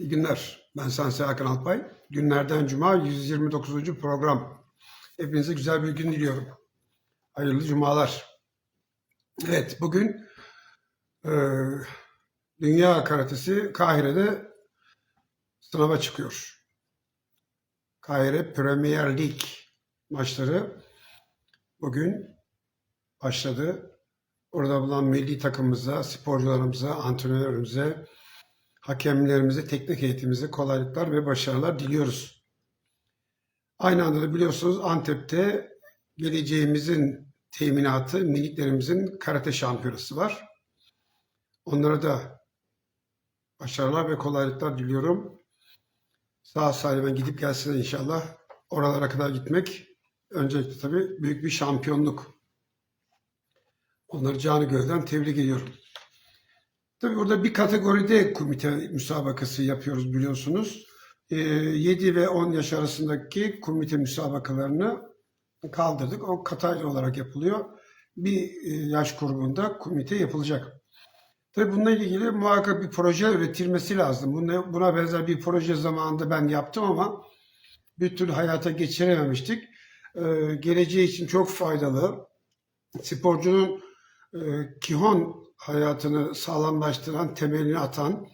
İyi günler. Ben Sansi Hakan Alpay. Günlerden Cuma 129. program. Hepinize güzel bir gün diliyorum. Hayırlı cumalar. Evet, bugün e, Dünya Karatesi Kahire'de sınava çıkıyor. Kahire Premier Lig maçları bugün başladı. Orada bulunan milli takımımıza, sporcularımıza, antrenörümüze, hakemlerimize, teknik heyetimize kolaylıklar ve başarılar diliyoruz. Aynı anda da biliyorsunuz Antep'te geleceğimizin teminatı, miniklerimizin karate şampiyonası var. Onlara da başarılar ve kolaylıklar diliyorum. Sağ salim gidip gelsin inşallah. Oralara kadar gitmek öncelikle tabii büyük bir şampiyonluk. Onları canı gözden tebrik ediyorum. Tabii burada bir kategoride komite müsabakası yapıyoruz biliyorsunuz. Ee, 7 ve 10 yaş arasındaki komite müsabakalarını kaldırdık. O kataylı olarak yapılıyor. Bir e, yaş grubunda komite yapılacak. Tabii bununla ilgili muhakkak bir proje üretilmesi lazım. Buna, buna benzer bir proje zamanında ben yaptım ama bir türlü hayata geçirememiştik. Ee, geleceği için çok faydalı. Sporcunun kihon hayatını sağlamlaştıran, temelini atan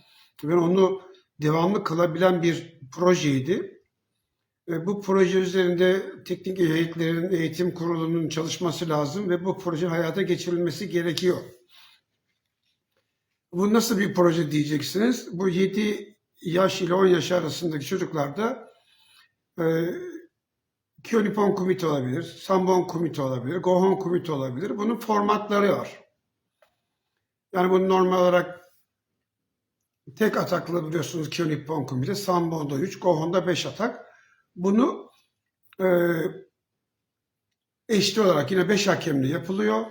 ve onu devamlı kılabilen bir projeydi. Ve bu proje üzerinde teknik heyetlerin, eğitim kurulunun çalışması lazım ve bu proje hayata geçirilmesi gerekiyor. Bu nasıl bir proje diyeceksiniz? Bu 7 yaş ile 10 yaş arasındaki çocuklarda e, Kyonipon komite olabilir, Sambon komite olabilir, Gohon komite olabilir. Bunun formatları var. Yani bu normal olarak tek ataklı biliyorsunuz Kyonipon komite, Sambon'da 3, Gohon'da 5 atak. Bunu e, eşli olarak yine 5 hakemli yapılıyor.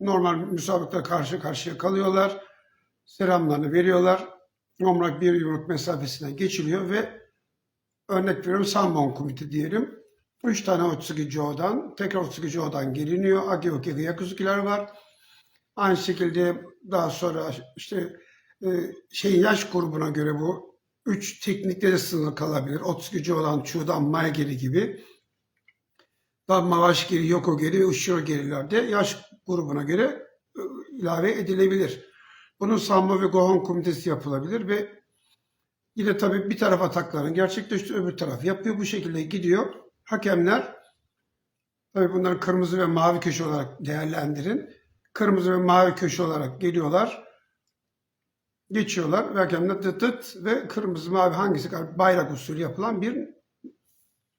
Normal müsabakta karşı karşıya kalıyorlar. Selamlarını veriyorlar. Omrak bir yumruk mesafesinden geçiliyor ve örnek veriyorum Sambon komite diyelim. Üç tane Otsuki Joe'dan, tekrar Otsuki Joe'dan geliniyor. Agioke ve Yakuzuki'ler var. Aynı şekilde daha sonra işte e, şeyin yaş grubuna göre bu üç teknikte de sınırlı kalabilir. Otsuki Joe'dan, Chu'dan, Maegeri gibi. Daha Mavaş geri, Yoko geri ve Ushiro gerilerde yaş grubuna göre e, ilave edilebilir. Bunun Sambo ve Gohon komitesi yapılabilir ve yine tabii bir taraf atakların gerçekleştiriyor, öbür taraf yapıyor. Bu şekilde gidiyor. Hakemler tabii bunları kırmızı ve mavi köşe olarak değerlendirin. Kırmızı ve mavi köşe olarak geliyorlar. Geçiyorlar ve hakemler tıt tıt ve kırmızı mavi hangisi bayrak usulü yapılan bir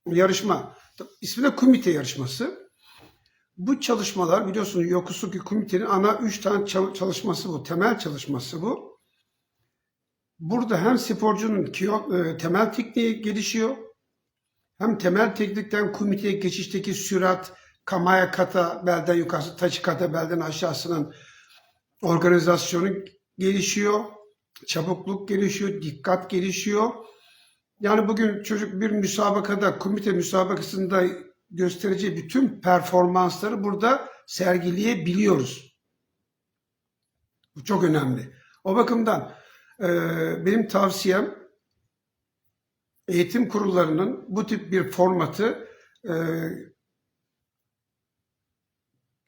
yarışma. İsmi de komite yarışması. Bu çalışmalar biliyorsunuz Yokusuki komitenin ana üç tane çalışması bu. Temel çalışması bu. Burada hem sporcunun e, temel tekniği gelişiyor. Hem temel teknikten komiteye geçişteki sürat, kamaya kata belden yukarısı, taçı kata belden aşağısının organizasyonu gelişiyor. Çabukluk gelişiyor, dikkat gelişiyor. Yani bugün çocuk bir müsabakada, komite müsabakasında göstereceği bütün performansları burada sergileyebiliyoruz. Bu çok önemli. O bakımdan benim tavsiyem eğitim kurullarının bu tip bir formatı e,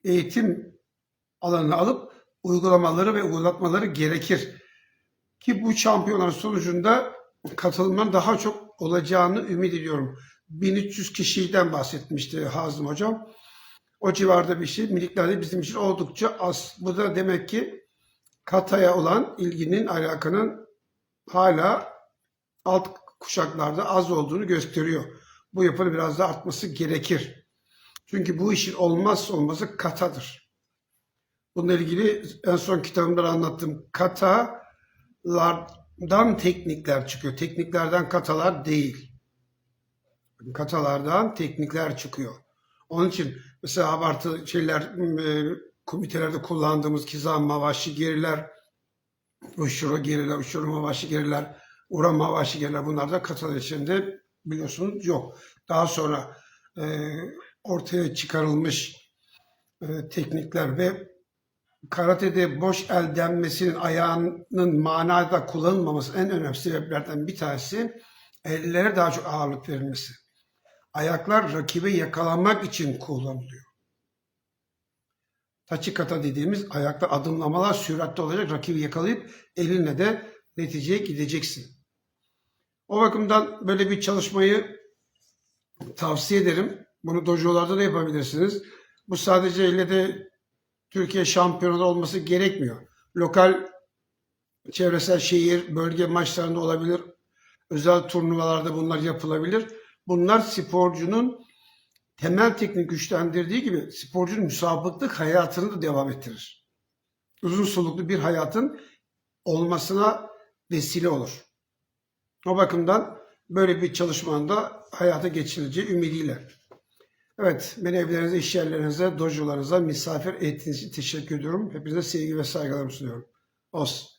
eğitim alanına alıp uygulamaları ve uygulatmaları gerekir. Ki bu şampiyonlar sonucunda katılımdan daha çok olacağını ümit ediyorum. 1300 kişiden bahsetmişti Hazım Hocam. O civarda bir şey. Miliklerde bizim için oldukça az. Bu da demek ki kataya olan ilginin, alakanın hala alt kuşaklarda az olduğunu gösteriyor. Bu yapının biraz daha artması gerekir. Çünkü bu işin olmazsa olmazı katadır. Bununla ilgili en son kitabımda anlattığım katalardan teknikler çıkıyor. Tekniklerden katalar değil. Katalardan teknikler çıkıyor. Onun için mesela abartı şeyler e, komitelerde kullandığımız kizam mavaşi geriler, uşuru geriler, uşuru mavaşi geriler, ura mavaşi geriler bunlar da katalar içinde biliyorsunuz yok. Daha sonra e, ortaya çıkarılmış e, teknikler ve karatede boş el denmesinin ayağının manada kullanılmaması en önemli sebeplerden bir tanesi ellere daha çok ağırlık verilmesi. Ayaklar rakibi yakalamak için kullanılıyor. Tachikata dediğimiz ayakta adımlamalar süratli olacak. Rakibi yakalayıp elinle de neticeye gideceksin. O bakımdan böyle bir çalışmayı tavsiye ederim. Bunu dojolarda da yapabilirsiniz. Bu sadece elle de Türkiye şampiyonu olması gerekmiyor. Lokal çevresel şehir, bölge maçlarında olabilir. Özel turnuvalarda bunlar yapılabilir. Bunlar sporcunun temel teknik güçlendirdiği gibi sporcunun müsabıklık hayatını da devam ettirir. Uzun soluklu bir hayatın olmasına vesile olur. O bakımdan böyle bir çalışmanın da hayata geçirileceği ümidiyle. Evet, beni evlerinize, iş yerlerinize, dojolarınıza misafir ettiğiniz için teşekkür ediyorum. Hepinize sevgi ve saygılarımı sunuyorum. Olsun.